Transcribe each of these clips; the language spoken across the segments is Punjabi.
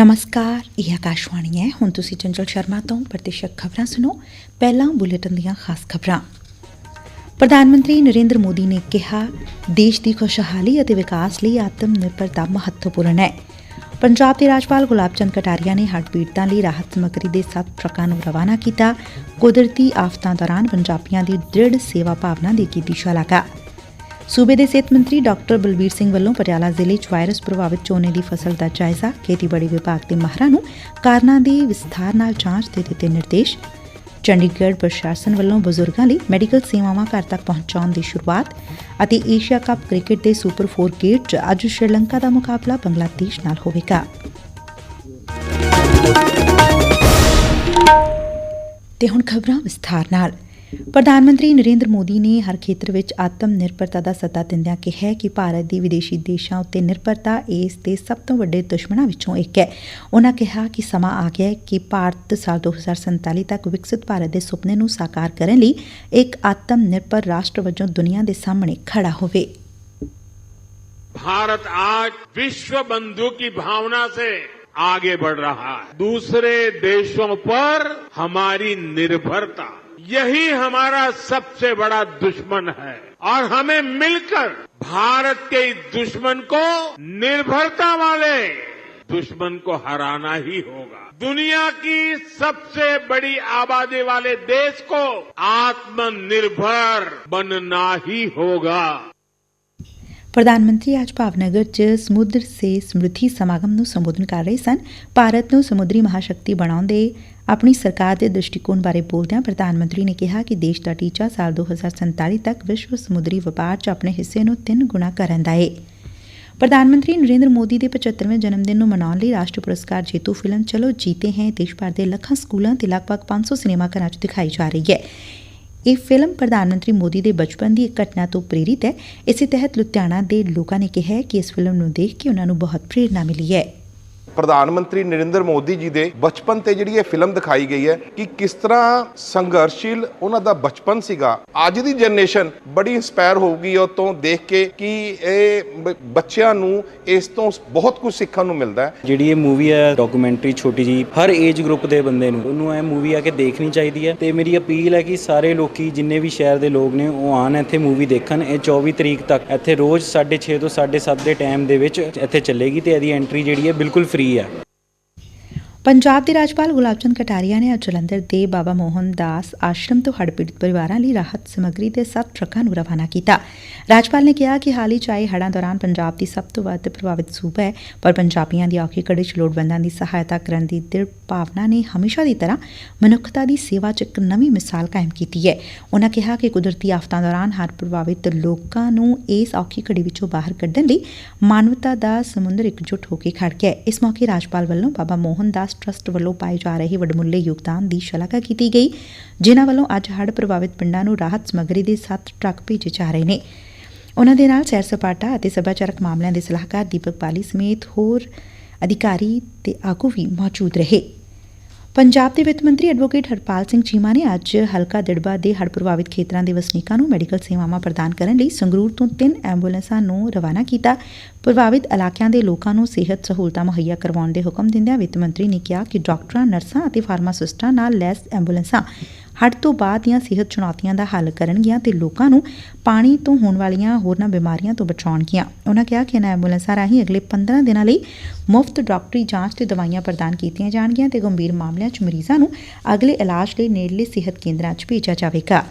ਨਮਸਕਾਰ ਇਹ ਆਕਾਸ਼ਵਾਣੀ ਹੈ ਹੁਣ ਤੁਸੀਂ ਚੰਚਲ ਸ਼ਰਮਾ ਤੋਂ ਪ੍ਰਤੀਸ਼ਤ ਖਬਰਾਂ ਸੁਣੋ ਪਹਿਲਾਂ ਬੁਲੇਟਿਨ ਦੀਆਂ ਖਾਸ ਖਬਰਾਂ ਪ੍ਰਧਾਨ ਮੰਤਰੀ ਨਰਿੰਦਰ ਮੋਦੀ ਨੇ ਕਿਹਾ ਦੇਸ਼ ਦੀ ਖੁਸ਼ਹਾਲੀ ਅਤੇ ਵਿਕਾਸ ਲਈ ਆਤਮ ਨਿਰਭਰਤਾ ਮਹੱਤਵਪੂਰਨ ਹੈ ਪੰਜਾਬ ਦੇ ਰਾਜਪਾਲ ਗੁਲਾਬ ਚੰਦ ਕਟਾਰੀਆ ਨੇ ਹੜ੍ਹ ਪੀੜਤਾਂ ਲਈ ਰਾਹਤ ਸਮੱਗਰੀ ਦੇ ਸੱਤ ਟਰੱਕਾਂ ਨੂੰ ਰਵਾਨਾ ਕੀਤਾ ਕੁਦਰਤੀ ਆਫਤਾਂ ਦੌਰਾਨ ਪੰਜਾਬੀਆਂ ਦੀ ਦ੍ਰਿੜ ਸੇਵਾ ਭਾਵਨਾ ਦੀ ਕੀਤੀ ਸ਼ਲਾਘਾ ਸੂਬੇ ਦੇ ਸਿਹਤ ਮੰਤਰੀ ਡਾਕਟਰ ਬਲਬੀਰ ਸਿੰਘ ਵੱਲੋਂ ਪਟਿਆਲਾ ਜ਼ਿਲ੍ਹੇ 'ਚ ਵਾਇਰਸ ਪ੍ਰਭਾਵਿਤ ਝੋਨੇ ਦੀ ਫਸਲ ਦਾ ਜਾਇਜ਼ਾ ਖੇਤੀਬਾੜੀ ਵਿਭਾਗ ਦੇ ਮਾਹਰਾਂ ਨੂੰ ਕਾਰਨਾਂ ਦੀ ਵਿਸਥਾਰ ਨਾਲ ਜਾਂਚ ਦੇ ਦਿੱਤੇ ਨਿਰਦੇਸ਼। ਚੰਡੀਗੜ੍ਹ ਪ੍ਰਸ਼ਾਸਨ ਵੱਲੋਂ ਬਜ਼ੁਰਗਾਂ ਲਈ ਮੈਡੀਕਲ ਸੇਵਾਵਾਂ ਘਰ ਤੱਕ ਪਹੁੰਚਾਉਣ ਦੀ ਸ਼ੁਰੂਆਤ ਅਤੇ ਏਸ਼ੀਆ ਕੱਪ ਕ੍ਰਿਕਟ ਦੇ ਸੁਪਰ 4 ਗੇਟ 'ਚ ਅੱਜ ਸ਼੍ਰੀਲੰਕਾ ਦਾ ਮੁਕਾਬਲਾ ਬੰਗਲਾਦੇਸ਼ ਨਾਲ ਹੋਵੇਗਾ। ਤੇ ਹੁਣ ਖਬਰਾਂ ਵਿਸਥਾਰ ਨਾਲ। ਪ੍ਰਧਾਨ ਮੰਤਰੀ ਨਰਿੰਦਰ ਮੋਦੀ ਨੇ ਹਰ ਖੇਤਰ ਵਿੱਚ ਆਤਮ ਨਿਰਭਰਤਾ ਦਾ ਸੱਦਾ ਦਿੰਦਿਆਂ ਕਿਹਾ ਕਿ ਭਾਰਤ ਦੀ ਵਿਦੇਸ਼ੀ ਦੇਸ਼ਾਂ ਉੱਤੇ ਨਿਰਭਰਤਾ ਇਸ ਦੇ ਸਭ ਤੋਂ ਵੱਡੇ ਦੁਸ਼ਮਣਾਂ ਵਿੱਚੋਂ ਇੱਕ ਹੈ ਉਨ੍ਹਾਂ ਕਿਹਾ ਕਿ ਸਮਾਂ ਆ ਗਿਆ ਹੈ ਕਿ ਭਾਰਤ ਸਾਲ 2047 ਤੱਕ ਵਿਕਸਿਤ ਭਾਰਤ ਦੇ ਸੁਪਨੇ ਨੂੰ ਸਾਕਾਰ ਕਰਨ ਲਈ ਇੱਕ ਆਤਮ ਨਿਰਭਰ ਰਾਸ਼ਟਰ ਵਜੋਂ ਦੁਨੀਆ ਦੇ ਸਾਹਮਣੇ ਖੜਾ ਹੋਵੇ भारत आज विश्व बंधु की भावना से आगे बढ़ रहा है दूसरे देशों पर हमारी निर्भरता यही हमारा सबसे बड़ा दुश्मन है और हमें मिलकर भारत के इस दुश्मन को निर्भरता वाले दुश्मन को हराना ही होगा दुनिया की सबसे बड़ी आबादी वाले देश को आत्मनिर्भर बनना ही होगा ਪ੍ਰਧਾਨ ਮੰਤਰੀ ਅੱਜ ਭਾਵਨਗਰ 'ਚ ਸਮੁੰਦਰ ਸੇ ਸਮ੍ਰਿਧੀ ਸਮਾਗਮ ਨੂੰ ਸੰਬੋਧਨ ਕਰ ਰਹੇ ਸਨ ਭਾਰਤ ਨੂੰ ਸਮੁੰਦਰੀ ਮਹਾਸ਼ਕਤੀ ਬਣਾਉਣ ਦੇ ਆਪਣੀ ਸਰਕਾਰ ਦੇ ਦ੍ਰਿਸ਼ਟੀਕੋਣ ਬਾਰੇ ਬੋਲਦਿਆਂ ਪ੍ਰਧਾਨ ਮੰਤਰੀ ਨੇ ਕਿਹਾ ਕਿ ਦੇਸ਼ ਦਾ ਟੀਚਾ ਸਾਲ 2047 ਤੱਕ ਵਿਸ਼ਵ ਸਮੁੰਦਰੀ ਵਪਾਰ 'ਚ ਆਪਣੇ ਹਿੱਸੇ ਨੂੰ ਤਿੰਨ ਗੁਣਾ ਕਰਨ ਦਾ ਏ। ਪ੍ਰਧਾਨ ਮੰਤਰੀ ਨਰਿੰਦਰ ਮੋਦੀ ਦੇ 75ਵੇਂ ਜਨਮ ਦਿਨ ਨੂੰ ਮਨਾਉਣ ਲਈ ਰਾਸ਼ਟਰੀ ਪੁਰਸਕਾਰ ਜੇਤੂ ਫਿਲਮ ਚਲੋ ਜੀਤੇ ਹੈ, ਦੇਸ਼ ਭਰ ਦੇ ਲੱਖਾਂ ਸਕੂਲਾਂ ਤੇ ਲਗਭਗ 500 ਸਿਨੇਮਾ ਘਰਾਂ 'ਚ ਦਿਖਾਈ ਜਾ ਰਹੀ ਹੈ। ਇਹ ਫਿਲਮ ਪ੍ਰਧਾਨ ਮੰਤਰੀ ਮੋਦੀ ਦੇ ਬਚਪਨ ਦੀ ਇੱਕ ਘਟਨਾ ਤੋਂ ਪ੍ਰੇਰਿਤ ਹੈ। ਇਸੇ ਤਹਿਤ ਲੁਧਿਆਣਾ ਦੇ ਲੋਕਾਂ ਨੇ ਕਿਹਾ ਕਿ ਇਸ ਫਿਲਮ ਨੂੰ ਦੇਖ ਕੇ ਉਹਨਾਂ ਨੂੰ ਬਹੁਤ ਪ੍ਰੇਰਨਾ ਮਿਲੀ ਹੈ। ਪ੍ਰਧਾਨ ਮੰਤਰੀ ਨਰਿੰਦਰ ਮੋਦੀ ਜੀ ਦੇ ਬਚਪਨ ਤੇ ਜਿਹੜੀ ਇਹ ਫਿਲਮ ਦਿਖਾਈ ਗਈ ਹੈ ਕਿ ਕਿਸ ਤਰ੍ਹਾਂ ਸੰਘਰਸ਼ੀਲ ਉਹਨਾਂ ਦਾ ਬਚਪਨ ਸੀਗਾ। ਅੱਜ ਦੀ ਜਨਰੇਸ਼ਨ ਬੜੀ ਇਨਸਪਾਇਰ ਹੋਊਗੀ ਉਹ ਤੋਂ ਦੇਖ ਕੇ ਕਿ ਇਹ ਬੱਚਿਆਂ ਨੂੰ ਇਸ ਤੋਂ ਬਹੁਤ ਕੁਝ ਸਿੱਖਣ ਨੂੰ ਮਿਲਦਾ ਹੈ। ਜਿਹੜੀ ਇਹ ਮੂਵੀ ਹੈ ਡਾਕੂਮੈਂਟਰੀ ਛੋਟੀ ਜੀ ਹਰ ਏਜ ਗਰੁੱਪ ਦੇ ਬੰਦੇ ਨੂੰ, ਉਹਨੂੰ ਇਹ ਮੂਵੀ ਆ ਕੇ ਦੇਖਣੀ ਚਾਹੀਦੀ ਹੈ ਤੇ ਮੇਰੀ ਅਪੀਲ ਹੈ ਕਿ ਸਾਰੇ ਲੋਕੀ, ਜਿੰਨੇ ਵੀ ਸ਼ਹਿਰ ਦੇ ਲੋਕ ਨੇ, ਉਹ ਆਣ ਇੱਥੇ ਮੂਵੀ ਦੇਖਣ। ਇਹ 24 ਤਰੀਕ ਤੱਕ ਇੱਥੇ ਰੋਜ਼ 6:30 ਤੋਂ 7:30 ਦੇ ਟਾਈਮ ਦੇ ਵਿੱਚ ਇੱਥੇ ਚੱਲੇਗੀ ਤੇ ਇਹਦੀ ਐਂਟਰੀ ਜਿਹੜੀ ਹੈ ਬਿਲਕੁਲ ਫ੍ਰੀ ਹੈ ਪੰਜਾਬ ਦੇ ਰਾਜਪਾਲ ਗੁਲਾਬ ਚੰਦ ਕਟਾਰੀਆ ਨੇ ਅੱਜ ਜਲੰਧਰ ਦੇ ਬਾਬਾ ਮੋਹਨ ਦਾਸ ਆਸ਼ਰਮ ਤੋਂ ਹੜ੍ਹ ਪੀੜਤ ਪਰਿਵਾਰਾਂ ਲਈ ਰਾਹਤ ਸਮੱਗਰੀ ਦੇ ਸੱਤ ਟਰੱਕਾਂ ਨੂੰ ਰਵਾਨਾ ਕੀਤਾ। ਰਾਜਪਾਲ ਨੇ ਕਿਹਾ ਕਿ ਹਾਲ ਹੀ 'ਚ ਆਏ ਹੜ੍ਹਾਂ ਦੌਰਾਨ ਪੰਜਾਬ ਦੀ ਸਭ ਤੋਂ ਵੱਧ ਪ੍ਰਭਾਵਿਤ ਸੂਬਾ ਹੈ, ਪਰ ਪੰਜਾਬੀਆਂ ਦੀ ਔਖੀ ਘੜੀ 'ਚ ਲੋੜਵੰਦਾਂ ਦੀ ਸਹਾਇਤਾ ਕਰਨ ਦੀ ਦ੍ਰਿੜ ਭਾਵਨਾ ਨੇ ਹਮੇਸ਼ਾ ਦੀ ਤਰ੍ਹਾਂ ਮਨੁੱਖਤਾ ਦੀ ਸੇਵਾ 'ਚ ਇੱਕ ਨਵੀਂ ਮਿਸਾਲ ਕਾਇਮ ਕੀਤੀ ਹੈ। ਉਨ੍ਹਾਂ ਕਿਹਾ ਕਿ ਕੁਦਰਤੀ ਆਫਤਾਂ ਦੌਰਾਨ ਹਰ ਪ੍ਰਭਾਵਿਤ ਲੋਕਾਂ ਨੂੰ ਇਸ ਔਖੀ ਘੜੀ ਵਿੱਚੋਂ ਬਾਹਰ ਕੱਢਣ ਲਈ ਮਾਨਵਤਾ ਦਾ ਸਮੁੰਦਰ ਇਕਜੁੱਟ ਹੋ ਕੇ ਖੜ ਗਿਆ ਇਸ ਮੌਕੇ ਰਾਜਪਾਲ ਵੱਲੋਂ ਬਾਬਾ ਮੋਹਨ ਦਾਸ ਟਰੱਸਟ ਵੱਲੋਂ ਪਾਏ ਜਾ ਰਹੇ ਵਡਮੁੱਲੇ ਯੋਗਦਾਨ ਦੀ ਸ਼ਲਾਘਾ ਕੀਤੀ ਗਈ, ਜਿਨ੍ਹਾਂ ਵੱਲੋਂ ਅੱਜ ਹੜ੍ਹ ਪ੍ਰਭਾਵਿਤ ਪਿੰਡਾਂ ਨੂੰ ਰਾਹਤ ਸਮੱਗਰੀ ਦੇ 7 ਟਰੱਕ ਭੇਜੇ ਜਾ ਰਹੇ ਨੇ। ਉਨ੍ਹਾਂ ਦੇ ਨਾਲ ਸੈਰ ਸਪਾਟਾ ਅਤੇ ਸੱਭਿਆਚਾਰਕ ਮਾਮਲਿਆਂ ਦੇ ਸਲਾਹਕਾਰ ਦੀਪਕ ਪਾਲੀ ਸਮੇਤ ਹੋਰ ਅਧਿਕਾਰੀ ਤੇ ਆਗੂ ਵੀ ਮੌਜੂਦ ਰਹੇ। ਪੰਜਾਬ ਦੇ ਵਿੱਤ ਮੰਤਰੀ ਐਡਵੋਕੇਟ ਹਰਪਾਲ ਸਿੰਘ ਚੀਮਾ ਨੇ ਅੱਜ ਹਲਕਾ ਦਿੜਬਾ ਦੇ ਹੜ੍ਹ ਪ੍ਰਭਾਵਿਤ ਖੇਤਰਾਂ ਦੇ ਵਸਨੀਕਾਂ ਨੂੰ ਮੈਡੀਕਲ ਸੇਵਾਵਾਂ ਪ੍ਰਦਾਨ ਕਰਨ ਲਈ ਸੰਗਰੂਰ ਤੋਂ ਤਿੰਨ ਐਂਬੂਲੈਂਸਾਂ ਨੂੰ ਰਵਾਨਾ ਕੀਤਾ। ਪ੍ਰਭਾਵਿਤ ਇਲਾਕਿਆਂ ਦੇ ਲੋਕਾਂ ਨੂੰ ਸਿਹਤ ਸਹੂਲਤਾਂ ਮੁਹੱਈਆ ਕਰਵਾਉਣ ਦੇ ਹੁਕਮ ਦਿੰਦਿਆਂ ਵਿੱਤ ਮੰਤਰੀ ਨੇ ਕਿਹਾ ਕਿ ਡਾਕਟਰਾਂ, ਨਰਸਾਂ ਅਤੇ ਫਾਰਮਾਸਿਸਟਾਂ ਨਾਲ ਲੈਸ ਐਂਬੂਲੈਂਸਾਂ ਹੜ੍ਹ ਤੋਂ ਬਾਅਦ ਦੀਆਂ ਸਿਹਤ ਚੁਣੌਤੀਆਂ ਦਾ ਹੱਲ ਕਰਨਗੀਆਂ ਤੇ ਲੋਕਾਂ ਨੂੰ ਪਾਣੀ ਤੋਂ ਹੋਣ ਵਾਲੀਆਂ ਹੋਰਨਾਂ ਬਿਮਾਰੀਆਂ ਤੋਂ ਬਚਾਉਣਗੀਆਂ। ਉਨ੍ਹਾਂ ਕਿਹਾ ਕਿ ਇਨ੍ਹਾਂ ਐਂਬੂਲੈਂਸਾਂ ਰਾਹੀਂ ਅਗਲੇ 15 ਦਿਨਾਂ ਲਈ ਮੁਫਤ ਡਾਕਟਰੀ ਜਾਂਚ ਤੇ ਦਵਾਈਆਂ ਪ੍ਰਦਾਨ ਕੀਤੀਆਂ ਜਾਣਗੀਆਂ ਤੇ ਗੰਭੀਰ ਮਾਮਲਿਆਂ 'ਚ ਮਰੀਜ਼ਾਂ ਨੂੰ ਅਗਲੇ ਇਲਾਜ ਲਈ ਨੇੜਲੇ ਸਿਹਤ ਕੇਂਦਰਾਂ 'ਚ ਭੇਜਿਆ ਜਾਵੇਗਾ।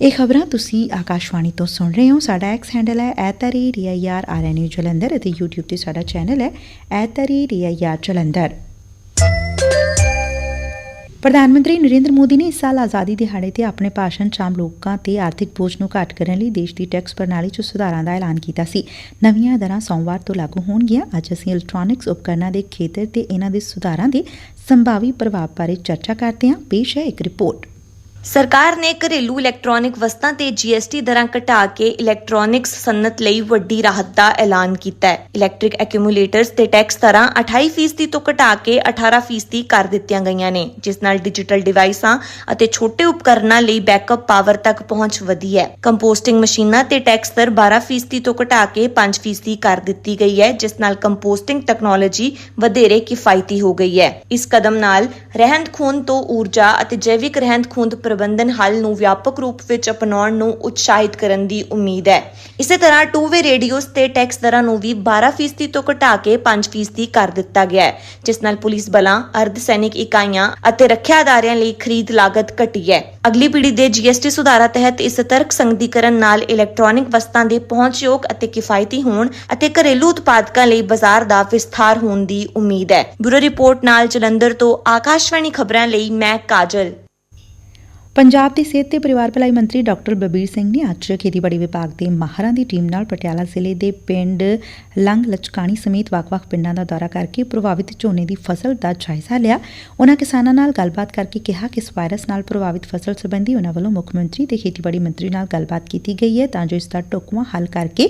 ਇਹ ਖਬਰਾਂ ਤੁਸੀਂ ਆਕਾਸ਼ਵਾਣੀ ਤੋਂ ਸੁਣ ਰਹੇ ਹੋ। ਸਾਡਾ ਐਕਸ ਹੈਂਡਲ ਹੈ @reirrnu ਜਲੰਧਰ ਅਤੇ YouTube ਤੇ ਸਾਡਾ ਚੈਨਲ ਹੈ @reir ਜਲੰਧਰ। ਪ੍ਰਧਾਨ ਮੰਤਰੀ ਨਰਿੰਦਰ ਮੋਦੀ ਨੇ ਇਸ ਸਾਲ ਆਜ਼ਾਦੀ ਦਿਹਾੜੇ ਤੇ ਆਪਣੇ ਭਾਸ਼ਣ 'ਚ ਆਮ ਲੋਕਾਂ ਤੇ ਆਰਥਿਕ ਬੋਝ ਨੂੰ ਘੱਟ ਕਰਨ ਲਈ ਦੇਸ਼ ਦੀ ਟੈਕਸ ਪ੍ਰਣਾਲੀ 'ਚ ਸੁਧਾਰਾਂ ਦਾ ਐਲਾਨ ਕੀਤਾ ਸੀ। ਨਵੀਆਂ ਦਰਾਂ ਸੋਮਵਾਰ ਤੋਂ ਲਾਗੂ ਹੋਣਗੀਆਂ। ਅੱਜ ਅਸੀਂ ਇਲੈਕਟ੍ਰੋਨਿਕਸ ਉਪਕਰਨਾਂ ਦੇ ਖੇਤਰ ਤੇ ਇਹਨਾਂ ਦੇ ਸੁਧਾਰਾਂ ਦੇ ਸੰਭਾਵੀ ਪ੍ਰਭਾਵ ਬਾਰੇ ਚਰਚਾ ਕਰਦੇ ਹਾਂ। ਪੇਸ਼ ਹੈ ਇੱਕ ਰਿਪੋਰਟ। ਸਰਕਾਰ ਨੇ ਘਰੇਲੂ ਇਲੈਕਟ੍ਰੋਨਿਕ ਵਸਤਾਂ ਤੇ GST ਦਰਾਂ ਘਟਾ ਕੇ ਇਲੈਕਟ੍ਰੋਨਿਕਸ ਸਨਅਤ ਲਈ ਵੱਡੀ ਰਾਹਤ ਦਾ ਐਲਾਨ ਕੀਤਾ ਹੈ। ਇਲੈਕਟ੍ਰਿਕ ਐਕਿਊਮੂਲੇਟਰਸ ਤੇ ਟੈਕਸ ਦਰਾਂ 28% ਤੋਂ ਘਟਾ ਕੇ 18% ਕਰ ਦਿੱਤੀਆਂ ਗਈਆਂ ਨੇ, ਜਿਸ ਨਾਲ ਡਿਜੀਟਲ ਡਿਵਾਈਸਾਂ ਅਤੇ ਛੋਟੇ ਉਪਕਰਨਾਂ ਲਈ ਬੈਕਅਪ ਪਾਵਰ ਤੱਕ ਪਹੁੰਚ ਵਧੀ ਹੈ। ਕੰਪੋਸਟਿੰਗ ਮਸ਼ੀਨਾਂ ਤੇ ਟੈਕਸ ਦਰ 12% ਤੋਂ ਘਟਾ ਕੇ 5% ਕਰ ਦਿੱਤੀ ਗਈ ਹੈ, ਜਿਸ ਨਾਲ ਕੰਪੋਸਟਿੰਗ ਟੈਕਨੋਲੋਜੀ ਵਧੇਰੇ ਕਿਫਾਇਤੀ ਹੋ ਗਈ ਹੈ। ਇਸ ਕਦਮ ਨਾਲ ਰਹਿੰਦ ਖੂੰਦ ਤੋਂ ਊਰਜਾ ਅਤੇ ਜੈਵਿਕ ਰਹਿੰਦ ਖੂੰਦ ਪ੍ਰਬੰਧਨ ਹੱਲ ਨੂੰ ਵਿਆਪਕ ਰੂਪ ਵਿੱਚ ਅਪਣਾਉਣ ਨੂੰ ਉਤਸ਼ਾਹਿਤ ਕਰਨ ਦੀ ਉਮੀਦ ਹੈ। ਇਸੇ ਤਰ੍ਹਾਂ ਟੂ ਵੇ ਰੇਡੀਓਸ ਤੇ ਟੈਕਸ ਦਰਾਂ ਨੂੰ ਵੀ 12% ਤੋਂ ਘਟਾ ਕੇ 5% ਕਰ ਦਿੱਤਾ ਗਿਆ ਹੈ, ਜਿਸ ਨਾਲ ਪੁਲਿਸ ਬਲਾਂ, ਅਰਧ ਸੈਨਿਕ ਇਕਾਈਆਂ ਅਤੇ ਰੱਖਿਆ ਅਦਾਰਿਆਂ ਲਈ ਖਰੀਦ ਲਾਗਤ ਘਟੀ ਹੈ। ਅਗਲੀ ਪੀੜ੍ਹੀ ਦੇ GST ਸੁਧਾਰਾਂ ਤਹਿਤ ਇਸ ਤਰਕ ਸੰਗਤੀਕਰਨ ਨਾਲ ਇਲੈਕਟ੍ਰੋਨਿਕ ਵਸਤਾਂ ਦੇ ਪਹੁੰਚਯੋਗ ਅਤੇ ਕਿਫਾਇਤੀ ਹੋਣ ਅਤੇ ਘਰੇਲੂ ਉਤਪਾਦਕਾਂ ਲਈ ਬਾਜ਼ਾਰ ਦਾ ਵਿਸਥਾਰ ਹੋਣ ਦੀ ਉਮੀਦ ਹੈ। ਬਿਊਰੋ ਰਿਪੋਰਟ ਨਾਲ ਜਲੰਧਰ ਤੋਂ ਆਕਾਸ਼ਵਾਣੀ ਖਬਰਾਂ ਲਈ ਮੈਂ ਕਾਜਲ। ਪੰਜਾਬ ਦੇ ਸਿਹਤ ਤੇ ਪਰਿਵਾਰ ਭਲਾਈ ਮੰਤਰੀ ਡਾਕਟਰ ਬਲਬੀਰ ਸਿੰਘ ਨੇ ਅੱਜ ਖੇਤੀਬਾੜੀ ਵਿਭਾਗ ਦੇ ਮਾਹਰਾਂ ਦੀ ਟੀਮ ਨਾਲ ਪਟਿਆਲਾ ਜ਼ਿਲ੍ਹੇ ਦੇ ਪਿੰਡ ਲੰਗ ਲਚਕਾਣੀ ਸਮੇਤ ਵੱਖ-ਵੱਖ ਪਿੰਡਾਂ ਦਾ ਦੌਰਾ ਕਰਕੇ ਪ੍ਰਭਾਵਿਤ ਝੋਨੇ ਦੀ ਫਸਲ ਦਾ ਜਾਇਜ਼ਾ ਲਿਆ। ਉਹਨਾਂ ਕਿਸਾਨਾਂ ਨਾਲ ਗੱਲਬਾਤ ਕਰਕੇ ਕਿਹਾ ਕਿ ਇਸ ਵਾਇਰਸ ਨਾਲ ਪ੍ਰਭਾਵਿਤ ਫਸਲ ਸੰਬੰਧੀ ਉਹਨਾਂ ਵੱਲੋਂ ਮੁੱਖ ਮੰਤਰੀ ਤੇ ਖੇਤੀਬਾੜੀ ਮੰਤਰੀ ਨਾਲ ਗੱਲਬਾਤ ਕੀਤੀ ਗਈ ਹੈ ਤਾਂ ਜੋ ਇਸ ਦਾ ਢੁਕਵਾਂ ਹੱਲ ਕਰਕੇ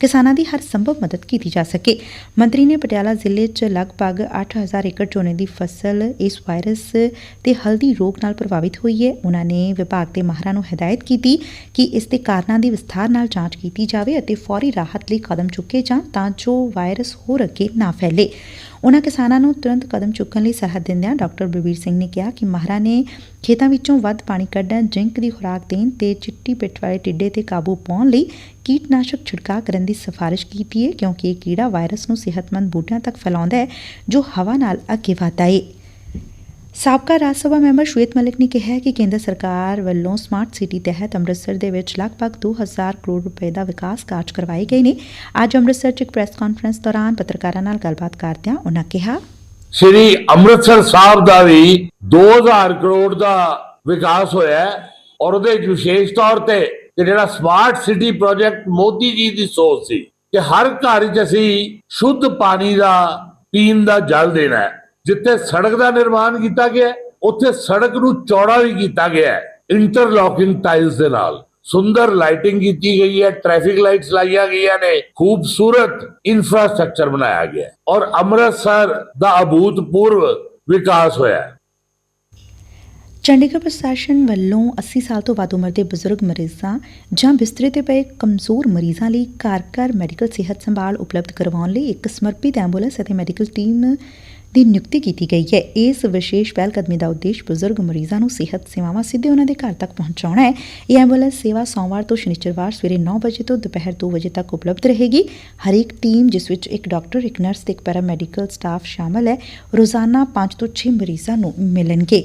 ਕਿਸਾਨਾਂ ਦੀ ਹਰ ਸੰਭਵ ਮਦਦ ਕੀਤੀ ਜਾ ਸਕੇ। ਮੰਤਰੀ ਨੇ ਪਟਿਆਲਾ ਜ਼ਿਲ੍ਹੇ 'ਚ ਲਗਭਗ 8000 ਏਕੜ ਝੋਨੇ ਦੀ ਫਸਲ ਇਸ ਵਾਇਰਸ ਤੇ ਹਲਦੀ ਰੋਗ ਨਾਲ ਪ੍ਰਭਾਵਿਤ ਹੋਈ ਹੈ। ਉਹਨਾਂ ਨੇ ਵਿਭਾਗ ਦੇ ਮਾਹਰਾਂ ਨੂੰ ਹਦਾਇਤ ਕੀਤੀ ਕਿ ਇਸ ਦੇ ਕਾਰਨਾਂ ਦੀ ਵਿਸਥਾਰ ਨਾਲ ਜਾਂਚ ਕੀਤੀ ਜਾਵੇ ਅਤੇ ਫੌਰੀ ਰਾਹਤ ਲਈ ਕਦਮ ਚੁੱਕੇ ਜਾਣ ਤਾਂ ਜੋ ਵਾਇਰਸ ਹੋਰ ਅੱਗੇ ਨਾ ਫੈਲੇ। ਉਨ੍ਹਾਂ ਕਿਸਾਨਾਂ ਨੂੰ ਤੁਰੰਤ ਕਦਮ ਚੁੱਕਣ ਲਈ ਸਲਾਹ ਦਿੰਦਿਆਂ ਡਾਕਟਰ ਬਲਬੀਰ ਸਿੰਘ ਨੇ ਕਿਹਾ ਕਿ ਮਾਹਰਾਂ ਨੇ ਖੇਤਾਂ ਵਿੱਚੋਂ ਵੱਧ ਪਾਣੀ ਕੱਢਣ, ਜਿੰਕ ਦੀ ਖੁਰਾਕ ਦੇਣ ਤੇ ਚਿੱਟੀ ਪਿੱਠ ਵਾਲੇ ਟਿੱਡੇ ਤੇ ਕਾਬੂ ਪਾਉਣ ਲਈ ਕੀਟਨਾਸ਼ਕ ਛਿੜਕਾਅ ਕਰਨ ਦੀ ਸਿਫਾਰਿਸ਼ ਕੀਤੀ ਹੈ, ਕਿਉਂਕਿ ਇਹ ਕੀੜਾ ਵਾਇਰਸ ਨੂੰ ਸਿਹਤਮੰਦ ਬੂਟਿਆਂ ਤੱਕ ਫੈਲਾਉਂਦਾ ਹੈ, ਜੋ ਹਵਾ ਨਾਲ ਅੱਗੇ ਵਧਦਾ ਹੈ ਸਾਬਕਾ ਰਾਜ ਸਭਾ ਮੈਂਬਰ ਸ਼ਵੇਤ ਮਲਿਕ ਨੇ ਕਿਹਾ ਕਿ ਕੇਂਦਰ ਸਰਕਾਰ ਵੱਲੋਂ ਸਮਾਰਟ ਸਿਟੀ ਤਹਿਤ ਅੰਮ੍ਰਿਤਸਰ ਦੇ ਵਿੱਚ ਲਗਭਗ 2000 ਕਰੋੜ ਰੁਪਏ ਦਾ ਵਿਕਾਸ ਕਾਰਜ ਕਰਵਾਏ ਗਏ ਨੇ। ਅੱਜ ਅੰਮ੍ਰਿਤਸਰ 'ਚ ਇੱਕ ਪ੍ਰੈਸ ਕਾਨਫਰੰਸ ਦੌਰਾਨ ਪੱਤਰਕਾਰਾਂ ਨਾਲ ਗੱਲਬਾਤ ਕਰਦਿਆਂ ਉਹਨਾਂ ਕਿਹਾ, ਸ਼੍ਰੀ ਅੰਮ੍ਰਿਤਸਰ ਸਾਹਿਬ ਦਾ ਵੀ 2000 ਕਰੋੜ ਦਾ ਵਿਕਾਸ ਹੋਇਆ ਔਰ ਉਹਦੇ ਵਿਸ਼ੇਸ਼ ਤੌਰ ਤੇ ਕਿ ਜਿਹੜਾ smart city project Modi ji ਦੀ ਸੋਚ ਸੀ ਕਿ ਹਰ ਘਰ 'ਚ ਅਸੀਂ ਸ਼ੁੱਧ ਪਾਣੀ ਦਾ, ਪੀਣ ਦਾ ਜਲ ਦੇਣਾ ਹੈ। ਜਿੱਥੇ ਸੜਕ ਦਾ ਨਿਰਮਾਣ ਕੀਤਾ ਗਿਆ ਉੱਥੇ ਸੜਕ ਨੂੰ ਚੌੜਾ ਵੀ ਕੀਤਾ ਗਿਆ ਹੈ। ਇੰਟਰਲੌਕਿੰਗ ਟਾਈਲਸ ਦੇ ਨਾਲ। ਸੁੰਦਰ ਲਾਈਟਿੰਗ ਕੀਤੀ ਗਈ ਹੈ, ਟ੍ਰੈਫਿਕ ਲਾਈਟਸ ਲਾਈਆਂ ਗਈਆਂ ਨੇ, ਖੂਬਸੂਰਤ ਇਨਫਰਾਸਟ੍ਰਕਚਰ ਬਣਾਇਆ ਗਿਆ ਹੈ ਔਰ ਅੰਮ੍ਰਿਤਸਰ ਦਾ ਅਭੂਤਪੂਰਵ ਵਿਕਾਸ ਹੋਇਆ ਹੈ। ਚੰਡੀਗੜ੍ਹ ਪ੍ਰਸ਼ਾਸਨ ਵੱਲੋਂ 80 ਸਾਲ ਤੋਂ ਵੱਧ ਉਮਰ ਦੇ ਬਜ਼ੁਰਗ ਮਰੀਜ਼ਾਂ ਜਾਂ ਬਿਸਤਰੇ ਤੇ ਪਏ ਕਮਜ਼ੋਰ ਮਰੀਜ਼ਾਂ ਲਈ ਘਰ-ਘਰ ਮੈਡੀਕਲ ਸਿਹਤ ਸੰਭਾਲ ਉਪਲਬਧ ਕਰਵਾਉਣ ਲਈ ਇੱਕ ਸਮਰਪਿਤ ਐਂਬੂਲੈਂਸ ਅਤੇ ਮੈਡੀਕਲ ਟੀਮ ਦੀ ਨਿਯੁਕਤੀ ਕੀਤੀ ਗਈ ਹੈ। ਇਸ ਵਿਸ਼ੇਸ਼ ਪਹਿਲ ਕਦਮੀ ਦਾ ਉਦੇਸ਼ ਬਜ਼ੁਰਗ ਮਰੀਜ਼ਾਂ ਨੂੰ ਸਿਹਤ ਸੇਵਾਵਾਂ ਸਿੱਧੇ ਉਹਨਾਂ ਦੇ ਘਰ ਤੱਕ ਪਹੁੰਚਾਉਣਾ ਹੈ। ਇਹ ਐਂਬੂਲੈਂਸ ਸੇਵਾ ਸੋਮਵਾਰ ਤੋਂ ਸ਼ਨੀਚਰਵਾਰ ਸਵੇਰੇ 9 ਵਜੇ ਤੋਂ ਦੁਪਹਿਰ 2 ਵਜੇ ਤੱਕ ਉਪਲਬਧ ਰਹੇਗੀ। ਹਰੇਕ ਟੀਮ, ਜਿਸ ਵਿੱਚ ਇੱਕ ਡਾਕਟਰ, ਇੱਕ ਨਰਸ ਤੇ ਇੱਕ ਪੈਰਾਮੈਡੀਕਲ ਸਟਾਫ ਸ਼ਾਮਲ ਹੈ, ਰੋਜ਼ਾਨਾ 5 ਤੋਂ 6 ਮਰੀਜ਼ਾਂ ਨੂੰ ਮਿਲਣਗੇ।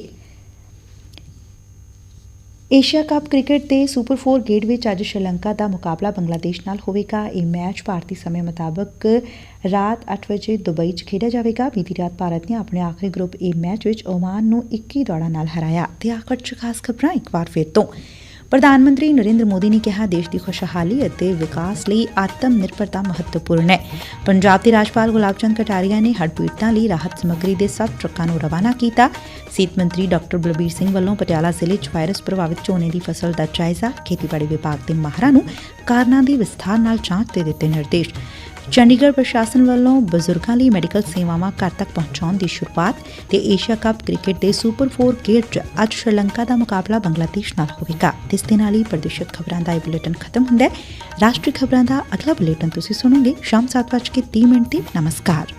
ਏਸ਼ੀਆ ਕੱਪ ਕ੍ਰਿਕਟ ਦੇ ਸੁਪਰ 4 ਗੇੜ ਵਿੱਚ ਅੱਜ ਸ਼੍ਰੀਲੰਕਾ ਦਾ ਮੁਕਾਬਲਾ ਬੰਗਲਾਦੇਸ਼ ਨਾਲ ਹੋਵੇਗਾ। ਇਹ ਮੈਚ ਭਾਰਤੀ ਸਮੇਂ ਮੁਤਾਬਕ ਰਾਤ 8 ਵਜੇ ਦੁਬਈ 'ਚ ਖੇਡਿਆ ਜਾਵੇਗਾ। ਬੀਤੀ ਰਾਤ ਭਾਰਤ ਨੇ ਆਪਣੇ ਆਖਰੀ ਗਰੁੱਪ ਏ ਮੈਚ ਵਿੱਚ ਓਮਾਨ ਨੂੰ 21 ਦੌੜਾਂ ਨਾਲ ਹਰਾਇਆ। ਤੇ ਆਖਰ 'ਚ ਖਾਸ ਖਬਰਾਂ ਇੱਕ ਵਾਰ ਫਿਰ ਤੋਂ। ਪ੍ਰਧਾਨ ਮੰਤਰੀ ਨਰਿੰਦਰ ਮੋਦੀ ਨੇ ਕਿਹਾ, ਦੇਸ਼ ਦੀ ਖੁਸ਼ਹਾਲੀ ਅਤੇ ਵਿਕਾਸ ਲਈ ਆਤਮ ਨਿਰਭਰਤਾ ਮਹੱਤਵਪੂਰਨ ਹੈ। ਪੰਜਾਬ ਦੇ ਰਾਜਪਾਲ ਗੁਲਾਬ ਚੰਦ ਕਟਾਰੀਆ ਨੇ ਹੜ੍ਹ ਪੀੜਤਾਂ ਲਈ ਰਾਹਤ ਸਮੱਗਰੀ ਦੇ 7 ਟਰੱਕਾਂ ਨੂੰ ਰਵਾਨਾ ਕੀਤਾ। ਸਿਹਤ ਮੰਤਰੀ ਡਾਕਟਰ ਬਲਬੀਰ ਸਿੰਘ ਵੱਲੋਂ ਪਟਿਆਲਾ ਜ਼ਿਲ੍ਹੇ 'ਚ ਵਾਇਰਸ ਪ੍ਰਭਾਵਿਤ ਝੋਨੇ ਦੀ ਫਸਲ ਦਾ ਜਾਇਜ਼ਾ ਖੇਤੀਬਾੜੀ ਵਿਭਾਗ ਦੇ ਮਾਹਰਾਂ ਨੂੰ ਕਾਰਨਾਂ ਦੀ ਵਿਸਥਾਰ ਨਾਲ ਜਾਂਚ ਦੇ ਦਿੱਤੇ ਨਿਰਦੇਸ਼। ਚੰਡੀਗੜ੍ਹ ਪ੍ਰਸ਼ਾਸਨ ਵੱਲੋਂ ਬਜ਼ੁਰਗਾਂ ਲਈ ਮੈਡੀਕਲ ਸੇਵਾਵਾਂ ਘਰ ਤੱਕ ਪਹੁੰਚਾਉਣ ਦੀ ਸ਼ੁਰੂਆਤ ਤੇ ਏਸ਼ੀਆ ਕੱਪ ਕ੍ਰਿਕਟ ਦੇ ਸੁਪਰ 4 ਗੇੜ 'ਚ ਅੱਜ ਸ਼੍ਰੀਲੰਕਾ ਦਾ ਮੁਕਾਬਲਾ ਬੰਗਲਾਦੇਸ਼ ਨਾਲ ਹੋਵੇਗਾ ਇਸ ਦੇ ਨਾਲ ਹੀ ਪ੍ਰਦੇਸ਼ਿਤ ਖਬਰਾਂ ਦਾ ਇਹ ਬੁਲੇਟਿਨ ਖਤਮ ਹੁੰਦਾ ਹੈ। ਰਾਸ਼ਟਰੀ ਖਬਰਾਂ ਦਾ ਅਗਲਾ ਬੁਲੇਟਿਨ ਤੁਸੀਂ ਸੁਣੋਗੇ ਸ਼ਾਮ 7:30 ਮਿੰਟ ਤੇ। ਨਮਸਕਾਰ।